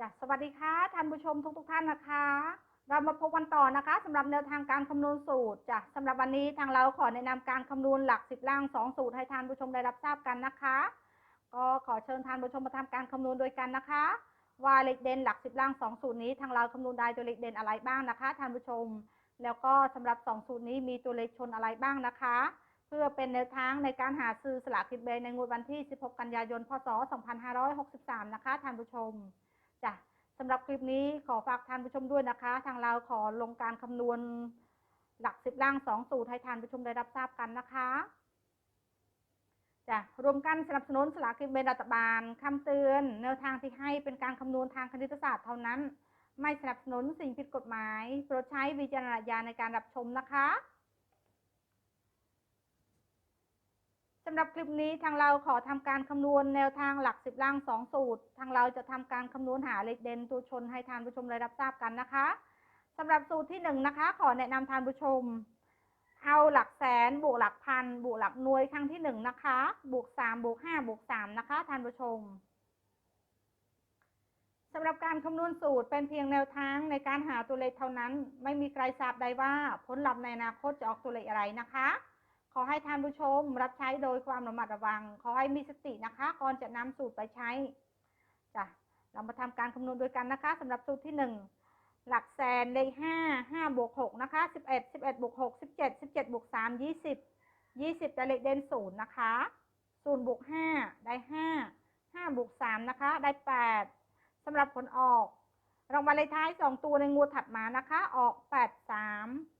จ้ะสวัสดีค่ะท่านผู้ชมทุกทุกๆท่านนะคะ เรามาพบกันต่อนะคะสำหรับแนวทางการคำนวณสูตรจ้ะสำหรับวันนี้ทางเราขอแนะนำการคำนวณหลักสิบล่างสองสูตรให้ท่านผู้ชมได้รับทราบกันนะคะ ก็ขอเชิญท่านผู้ชมมาทำการคำนวณโดยกันนะคะ ว่าเลขเด่นหลักสิบล่างสองสูตรนี้ทางเราคำนวณได้ตัวเลขเด่นอะไรบ้างนะคะท่านผู้ชม แล้วก็สำหรับสองสูตรนี้มีตัวเลขชนอะไรบ้างนะคะเพื่อเป็นแนวทางในการหาซื้อสลากกินแบ่งในงวดวันที่ 16 กันยายน พศ 2563 นะคะท่านผู้ชม จ้ะสำหรับคลิปนี้ขอฝากท่านผู้ชมด้วยนะคะ ทางเราขอลงการคำนวณหลักสิบล่างสองสูตรให้ท่านผู้ชมได้รับทราบกันนะคะจ้ะรวมกันสนับสนุนสลากกินแบ่งรัฐบาลคำเตือน แนวทางที่ให้เป็นการคำนวณทางคณิตศาสตร์เท่านั้น ไม่สนับสนุนสิ่งผิดกฎหมาย โปรดใช้วิจารณญาณในการรับชมนะคะสำหรับคลิปนี้ทางเราขอทำการคำนวณแนวทางหลักสิบล่างสองสูตร ทางเราจะทำการคำนวณหาเลขเด่นตัวชนให้ทานผู้ชมได้รับทราบกันนะคะสำหรับสูตรที่หนึ่งนะคะ ขอแนะนำทานผู้ชม เอาหลักแสนบวกหลักพันบวกหลักหน่วยครั้งที่หนึ่งนะคะบวกสามบวกห้าบวกสามนะคะทานผู้ชมสำหรับการคำนวณสูตรเป็นเพียงแนวทางในการหาตัวเลขเท่านั้น ไม่มีใครทราบได้ว่าผลลัพธ์ในอนาคตจะออกตัวเลขอะไรนะคะ อให้ท่านผู้ชมรับใช้โดยความระมัดระวัง ขอให้มีสตินะคะ ก่อนจะนำสูตรไปใช้จ้ะเรามาทำการคำนวณด้วยกันนะคะสำหรับสูตรที่หนึ่งหลักแสนได้ห้าห้าบวกหกนะคะสิบเอ็ดสิบเอ็ดบวกหกสิบเจ็ดสิบเจ็ดบวกสามยี่สิบยี่สิบแต่เลขเด่นศูนย์นะคะศูนย์บวกห้าได้ห้าห้าบวกสามนะคะ ได้แปดสำหรับผลออกรางวัลเลขท้าย2ตัวในงวดถัดมานะคะ ออก8 3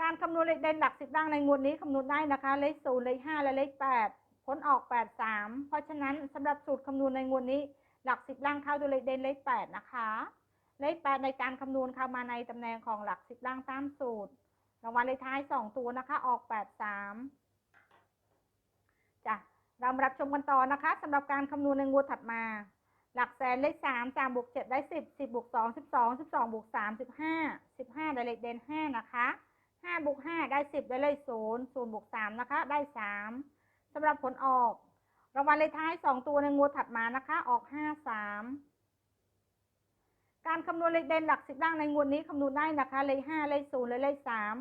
การคำนวณเลขเด่นหลักสิบล่างในงวดนี้คำนวณได้นะคะ เลข0เลข5และเลข8ผลออก8 3เพราะฉะนั้นสำหรับสูตรคำนวณในงวดนี้ หลักสิบล่างเข้าตัวเลขเด่นเลข8นะคะ เลข8ในการคำนวณเข้ามาในตำแหน่งของหลักสิบล่างตามสูตรรางวัลเลขท้าย2ตัวนะคะออก8 3จ้ะเรามารับชมกันต่อนะคะสำหรับการคำนวณในงวดถัดมา หลักแสนเลขสามสามบวกเจ็ดได้สิบสิบบวกสองสิบสองสิบสองบวกสามสิบห้าสิบห้าได้เลขเด่นห้านะคะ ห้าบวกห้าได้สิบได้เลขศูนย์ศูนย์บวกสามนะคะ ได้สามสำหรับผลออกรางวัลเลขท้ายสองตัวในงวดถัดมานะคะ ออกห้าสามการคำนวณเลขเด่นหลักสิบล่างในงวดนี้คำนวณได้นะคะ เลขห้าเลขศูนย์และเลขสาม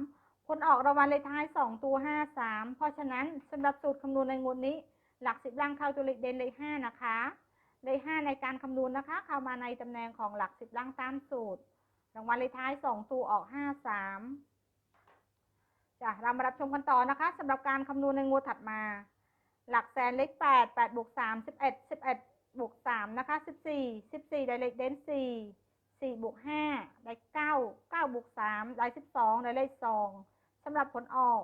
ผลออกรางวัลเลขท้ายสองตัวห้าสามเพราะฉะนั้นสำหรับสูตรคำนวณในงวดนี้ หลักสิบล่างเข้าตัวเลขเด่นเลขห้านะคะเลขห้าในการคำนวณนะคะ เข้ามาในตำแหน่งของหลักสิบล่างตามสูตรรางวัลเลขท้ายสองตัวออกห้าสาม จ้ะเรามารับชมกันต่อนะคะสำหรับการคำนวณในงวดถัดมา หลักแสนเลขแปดแปดบวกสามสิบเอ็ดสิบเอ็ดบวกสามนะคะสิบสี่สิบสี่ได้เลขเด่นสี่สี่บวกห้าได้เก้าเก้าบวกสามได้สิบสองได้เลขสองสำหรับผลออก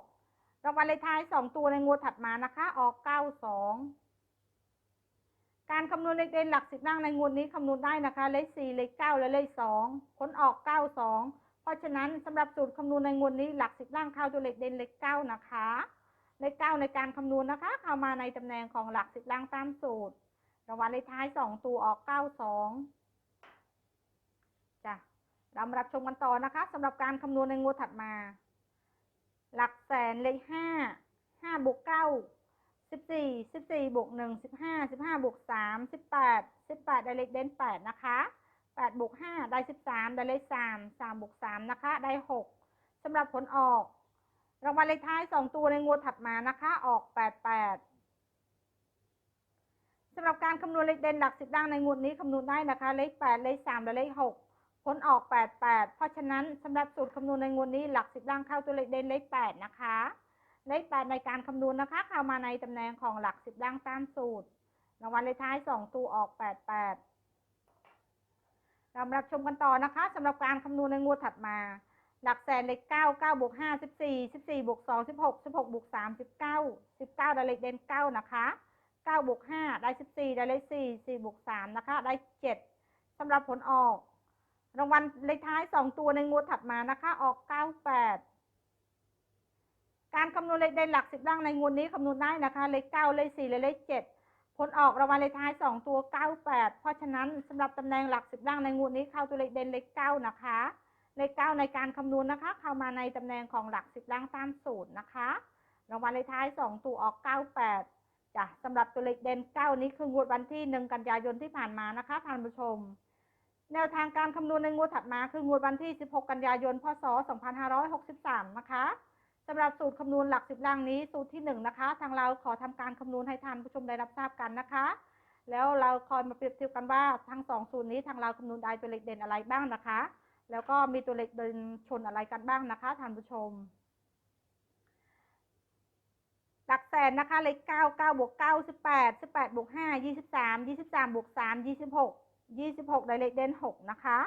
รางวัลเลขท้ายสองตัวในงวดถัดมานะคะ ออกเก้าสองการคำนวณเลขเด่นหลักสิบล่างในงวดนี้คำนวณได้นะคะ เลขสี่เลขเก้าและเลขสองผลออกเก้าสอง ราะฉะนั้นสำหรับสูตรคำนวณในงวดนี้หลักสิบล่างเข้าตัวเลขเด่นเลขเก้านะคะ เลขเก้าในการคำนวณนะคะ เข้ามาในตำแหน่งของหลักสิบล่างตามสูตรรางวัลเลขท้ายสองตัวออกเก้าสองจ้ะเรามารับชมกันต่อนะคะสำหรับการคำนวณในงวดถัดมา หลักแสนเลขห้าห้าบวกเก้าสิบสี่สิบสี่บวกหนึ่งสิบห้าสิบห้าบวกสามสิบแปดสิบแปดได้เลขเด่นแปดนะคะ แปดบวกห้าได้สิบสามได้เลขสามสามบวกสามนะคะ ได้หกสำหรับผลออก รางวัลเลขท้ายสองตัวในงวดถัดมานะคะ ออกแปดแปดสำหรับการคำนวณเลขเด่นหลักสิบล่างในงวดนี้คำนวณได้นะคะ เลขแปดเลขสามและเลขหกผลออกแปดแปดเพราะฉะนั้นสำหรับสูตรคำนวณในงวดนี้หลักสิบล่างเข้าตัวเลขเด่นเลขแปดนะคะเลขแปดในการคำนวณนะคะเข้ามาในตำแหน่งของหลักสิบล่างตามสูตรรางวัลเลขท้ายสองตัวออกแปดแปด เรามารับชมกันต่อนะคะสำหรับการคำนวณในงวดถัดมา หลักแสนเลขเก้าเก้าบวกห้าสิบสี่สิบสี่บวกสองสิบหกสิบหกบวกสามสิบเก้าสิบเก้าได้เลขเด่นเก้านะคะเก้าบวกห้าได้สิบสี่ได้เลขสี่สี่บวกสามนะคะ ได้เจ็ดสำหรับผลออกรางวัลเลขท้ายสองตัวในงวดถัดมานะคะ ออกเก้าแปดการคำนวณเลขเด่นหลักสิบล่างในงวดนี้คำนวณได้นะคะ เลขเก้าเลขสี่เลขเจ็ด ผลออกรางวัลเลขท้ายสองตัวเก้าแปดเพราะฉะนั้นสำหรับตำแหน่งหลักสิบล่างในงวดนี้เข้าตัวเลขเด่นเลขเก้านะคะ เลขเก้าในการคำนวณนะคะ เข้ามาในตำแหน่งของหลักสิบล่างตามสูตรนะคะรางวัลเลขท้ายสองตัวออกเก้าแปดจ้ะสำหรับตัวเลขเด่นเก้านี้คืองวดวันที่หนึ่งกันยายนที่ผ่านมานะคะท่านผู้ชม แนวทางการคำนวณในงวดถัดมาคืองวดวันที่ 16 กันยายน พศ 2563 นะคะ บสูตรคำนวณหลักสิบล่างนี้สูตรที่หนึ่งนะคะ ทางเราขอทำการคำนวณให้ท่านผู้ชมได้รับทราบกันนะคะ แล้วเราคอยมาเปรียบเทียบกันว่าทั้งสองสูตรนี้ทางเราคำนวณได้ตัวเลขเด่นอะไรบ้างนะคะ แล้วก็มีตัวเลขเด่นชนอะไรกันบ้างนะคะท่านผู้ชม หลักแสนนะคะเลขเก้าเก้าบวกเก้าสิบแปดสิบแปดบวกห้ายี่สิบสามยี่สิบสามบวกสามยี่สิบหกยี่สิบหกได้เลขเด่นหกนะคะ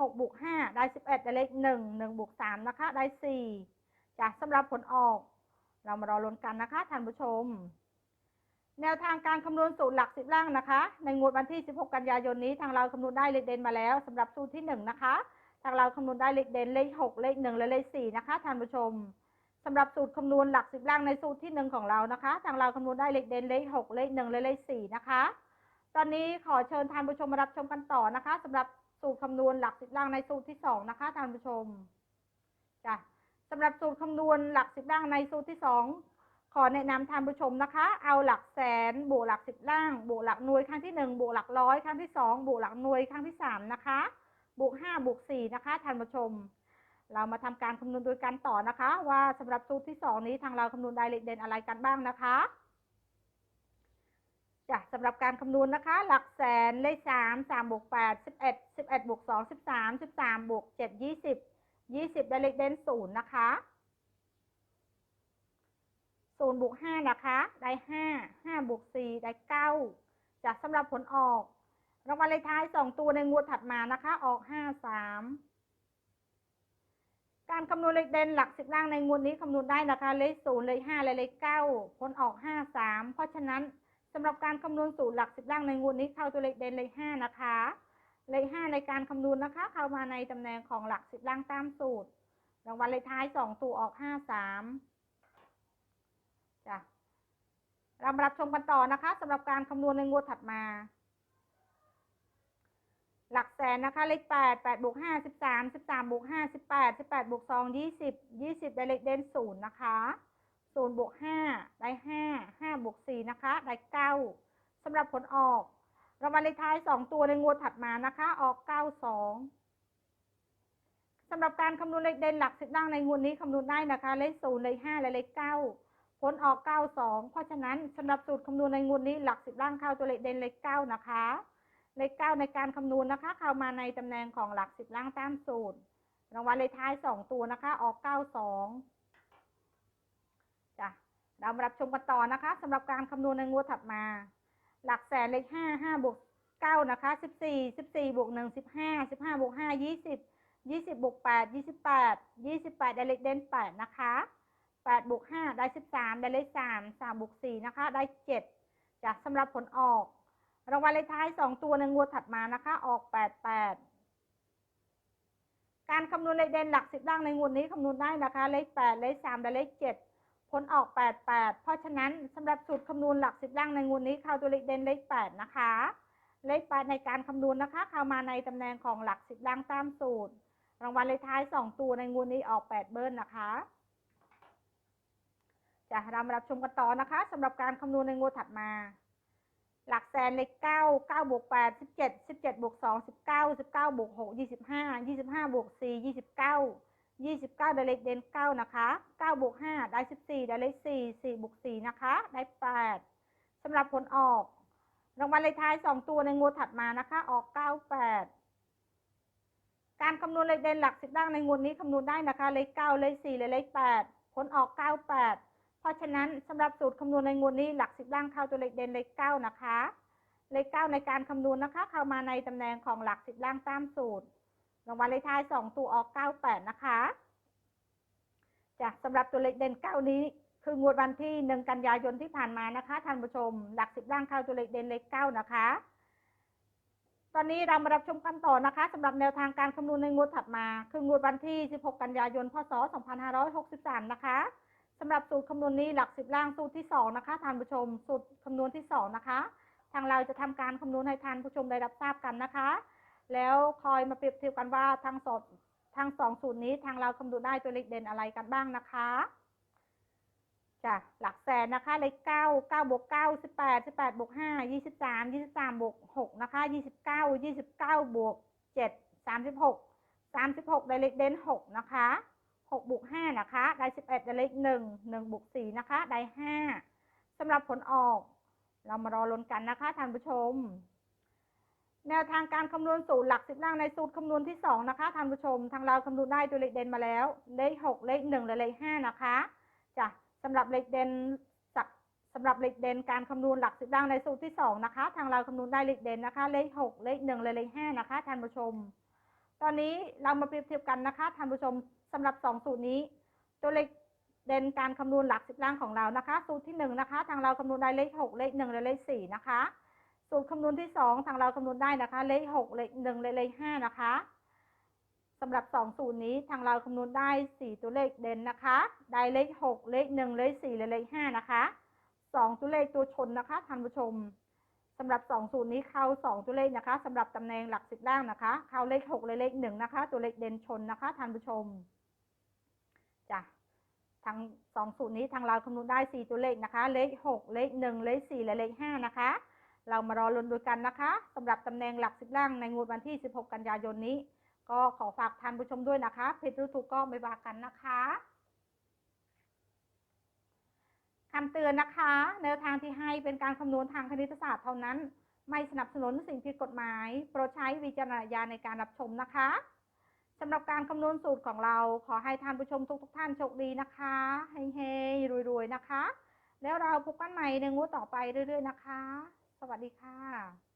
หกบวกห้าได้สิบเอ็ดได้เลขหนึ่งหนึ่งบวกสามนะคะได้สี่ จ้ะสำหรับผลออก เรามารอลุ้นกันนะคะท่านผู้ชม แนวทางการคำนวณสูตรหลักสิบล่างนะคะ ในงวดวันที่ 16 กันยายนนี้ทางเราคำนวณได้เลขเด่นมาแล้วสำหรับสูตรที่หนึ่งนะคะ ทางเราคำนวณได้เลขเด่นเลขหกเลขหนึ่งและเลขสี่นะคะท่านผู้ชมสำหรับสูตรคำนวณหลักสิบล่างในสูตรที่หนึ่งของเรานะคะ ทางเราคำนวณได้เลขเด่นเลขหกเลขหนึ่งและเลขสี่นะคะ ตอนนี้ขอเชิญท่านผู้ชมมารับชมกันต่อนะคะสำหรับสูตรคำนวณหลักสิบล่างในสูตรที่สองนะคะท่านผู้ชมจ้ะ สำหรับสูตรคำนวณหลักสิบล่างในสูตรที่สองขอแนะนำท่านผู้ชมนะคะ เอาหลักแสนบวกหลักสิบล่าง บวกหลักหน่วยครั้งที่หนึ่งบวกหลักร้อยครั้งที่สองบวกหลักหน่วยครั้งที่สามนะคะบวกห้าบวกสี่นะคะท่านผู้ชม เรามาทำการคำนวณโดยการต่อนะคะ ว่าสำหรับสูตรที่สองนี้ทางเราคำนวณได้เลขเด่นอะไรกันบ้างนะคะจ้ะสำหรับการคำนวณนะคะ หลักแสนเลขสามสามบวกแปดสิบเอ็ดสิบเอ็ดบวกสองสิบสามสิบสามบวกเจ็ดยี่สิบ ยี่สิบได้เลขเด่นศูนย์นะคะศูนย์บวกห้านะคะ ได้ห้าห้าบวกสี่ได้เก้าจ้ะสำหรับผลออกรางวัลเลขท้ายสองตัวในงวดถัดมานะคะ ออกห้าสามการคำนวณเลขเด่นหลักสิบล่างในงวดนี้คำนวณได้นะคะ เลขศูนย์เลขห้าและเลขเก้าผลออกห้าสามเพราะฉะนั้นสำหรับการคำนวณสูตรหลักสิบล่างในงวดนี้เข้าตัวเลขเด่นเลขห้านะคะ เลขห้าในการคำนวณนะคะ เข้ามาในตำแหน่งของหลักสิบล่างตามสูตร รางวัลเลขท้ายสองตัวออกห้าสามจ้ะเรามารับชมกันต่อนะคะสำหรับการคำนวณในงวดถัดมา หลักแสนนะคะ เลขแปดแปดบวกห้าสิบสามสิบสามบวกห้าสิบแปดสิบแปดบวกสองยี่สิบยี่สิบได้เลขเด่นศูนย์นะคะศูนย์บวกห้าได้ห้าห้าบวกสี่นะคะ ได้เก้าสำหรับผลออก รางวัลเลขท้ายสองตัวในงวดถัดมานะคะ ออกเก้าสองสำหรับการคำนวณเลขเด่นหลักสิบล่างในงวดนี้คำนวณได้นะคะ เลขศูนย์เลขห้าและเลขเก้าผลออกเก้าสองเพราะฉะนั้นสำหรับสูตรคำนวณในงวดนี้หลักสิบล่างเข้าตัวเลขเด่นเลขเก้านะคะเลขเก้าในการคำนวณนะคะ เข้ามาในตำแหน่งของหลักสิบล่างตามสูตรรางวัลเลขท้ายสองตัวนะคะ ออกเก้าสองจ้ะเรามารับชมกันต่อนะคะสำหรับการคำนวณในงวดถัดมา หลักแสนเลขห้าห้าบวกเก้านะคะสิบสี่สิบสี่บวกหนึ่งสิบห้าสิบห้าบวกห้ายี่สิบยี่สิบบวกแปดยี่สิบแปดยี่สิบแปดได้เลขเด่นแปดนะคะแปดบวกห้าได้สิบสามได้เลขสามสามบวกสี่นะคะได้เจ็ดจ้ะสำหรับผลออก รางวัลเลขท้ายสองตัวในงวดถัดมานะคะ ออกแปดแปดการคำนวณเลขเด่นหลักสิบล่างในงวดนี้คำนวณได้นะคะ เลขแปดเลขสามและเลขเจ็ด ผลออกแปดแปดเพราะฉะนั้นสำหรับสูตรคำนวณหลักสิบล่างในงวดนี้เข้าตัวเลขเด่นเลขแปดนะคะ เลขแปดในการคำนวณนะคะ เข้ามาในตำแหน่งของหลักสิบล่างตามสูตร รางวัลเลขท้ายสองตัวในงวดนี้ออกแปดเบิ้ลนะคะจะเรามารับชมกันต่อนะคะสำหรับการคำนวณในงวดถัดมา หลักแสนเลขเก้าเก้าบวกแปดสิบเจ็ดสิบเจ็ดบวกสองสิบเก้าสิบเก้าบวกหกยี่สิบห้ายี่สิบห้าบวกสี่ยี่สิบเก้า ยี่สิบเก้าได้เลขเด่นเก้านะคะเก้าบวกห้าได้สิบสี่ได้เลขสี่สี่บวกสี่นะคะ ได้แปดสำหรับผลออก รางวัลเลขท้ายสองตัวในงวดถัดมานะคะ ออกเก้าแปดการคำนวณเลขเด่นหลักสิบล่างในงวดนี้คำนวณได้นะคะ เลขเก้าเลขสี่และเลขแปดผลออกเก้าแปดเพราะฉะนั้นสำหรับสูตรคำนวณในงวดนี้หลักสิบล่างเข้าตัวเลขเด่นเลขเก้านะคะ เลขเก้าในการคำนวณนะคะ เข้ามาในตำแหน่งของหลักสิบล่างตามสูตร รางวัลเลขท้ายสองตัวออกเก้าแปดนะคะจ้ะสำหรับตัวเลขเด่นเก้านี้ คืองวดวันที่หนึ่งกันยายนที่ผ่านมานะคะท่านผู้ชม หลักสิบล่างเข้าตัวเลขเด่นเลขเก้านะคะ ตอนนี้เรามารับชมกันต่อนะคะสำหรับแนวทางการคำนวณในงวดถัดมา คืองวดวันที่ 16 กันยายน พศ 2563 นะคะสำหรับสูตรคำนวณนี้หลักสิบล่างสูตรที่สองนะคะท่านผู้ชม สูตรคำนวณที่สองนะคะ ทางเราจะทำการคำนวณให้ท่านผู้ชมได้รับทราบกันนะคะ แล้วคอยมาเปรียบเทียบกันว่าทางสอบทางสองสูตรนี้ทางเราคำนวณได้ตัวเลขเด่นอะไรกันบ้างนะคะจ้ะหลักแสนนะคะเลขเก้าเก้าบวกเก้าสิบแปดสิบแปดบวกห้ายี่สิบสามยี่สิบสามบวกหกนะคะยี่สิบเก้ายี่สิบเก้าบวกเจ็ดสามสิบหกสามสิบหกได้เลขเด่นหกนะคะหกบวกห้านะคะ ได้สิบเอ็ดได้เลขหนึ่งหนึ่งบวกสี่นะคะ ได้ห้าสำหรับผลออก เรามารอลุ้นกันนะคะท่านผู้ชม แนวทางการคำนวณสูตรหลักสิบล่างในสูตรคำนวณที่สองนะคะท่านผู้ชม ทางเราคำนวณได้ตัวเลขเด่นมาแล้ว เลขหกเลขหนึ่งและเลขห้านะคะจ้ะสำหรับเลขเด่นสักสำหรับเลขเด่นการคำนวณหลักสิบล่างในสูตรที่สองนะคะ ทางเราคำนวณได้เลขเด่นนะคะ เลขหกเลขหนึ่งและเลขห้านะคะท่านผู้ชม ตอนนี้เรามาเปรียบเทียบกันนะคะท่านผู้ชมสำหรับสองสูตรนี้ ตัวเลขเด่นการคำนวณหลักสิบล่างของเรานะคะ สูตรที่หนึ่งนะคะ ทางเราคำนวณได้เลขหกเลขหนึ่งและเลขสี่นะคะ สูตรคำนวณที่สองทางเราคำนวณได้นะคะ เลขหกเลขหนึ่งเลขห้านะคะสำหรับสองสูตรนี้ทางเราคำนวณได้สี่ตัวเลขเด่นนะคะ ได้เลขหกเลขหนึ่งเลขสี่และเลขห้านะคะสองตัวเลขตัวชนนะคะท่านผู้ชมสำหรับสองสูตรนี้เข้าสองตัวเลขนะคะสำหรับตำแหน่งหลักสิบล่างนะคะ เข้าเลขหกและเลขหนึ่งนะคะ ตัวเลขเด่นชนนะคะท่านผู้ชมจ้ะทางสองสูตรนี้ทางเราคำนวณได้ 4 ตัวเลขนะคะ เลข 6 เลข 1 เลข 4 และเลข 5 นะคะ เรามารอลุ้นดูกันนะคะสำหรับตำแหน่งหลักสิบล่างในงวดวันที่ 16 กันยายนนี้ ก็ขอฝากท่านผู้ชมด้วยนะคะเพจรูทูกก็ไม่ว่ากันนะคะคำเตือนนะคะแนวทางที่ให้เป็นการคำนวณทางคณิตศาสตร์เท่านั้น ไม่สนับสนุนสิ่งผิดกฎหมายโปรดใช้วิจารณญาณในการรับชมนะคะสำหรับการคำนวณสูตรของเราขอให้ท่านผู้ชมทุกๆท่านโชคดีนะคะเฮ้ๆรวยๆนะคะ แล้วเราพบกันใหม่ในงวดต่อไปเรื่อยๆนะคะ วัสดีค่ะ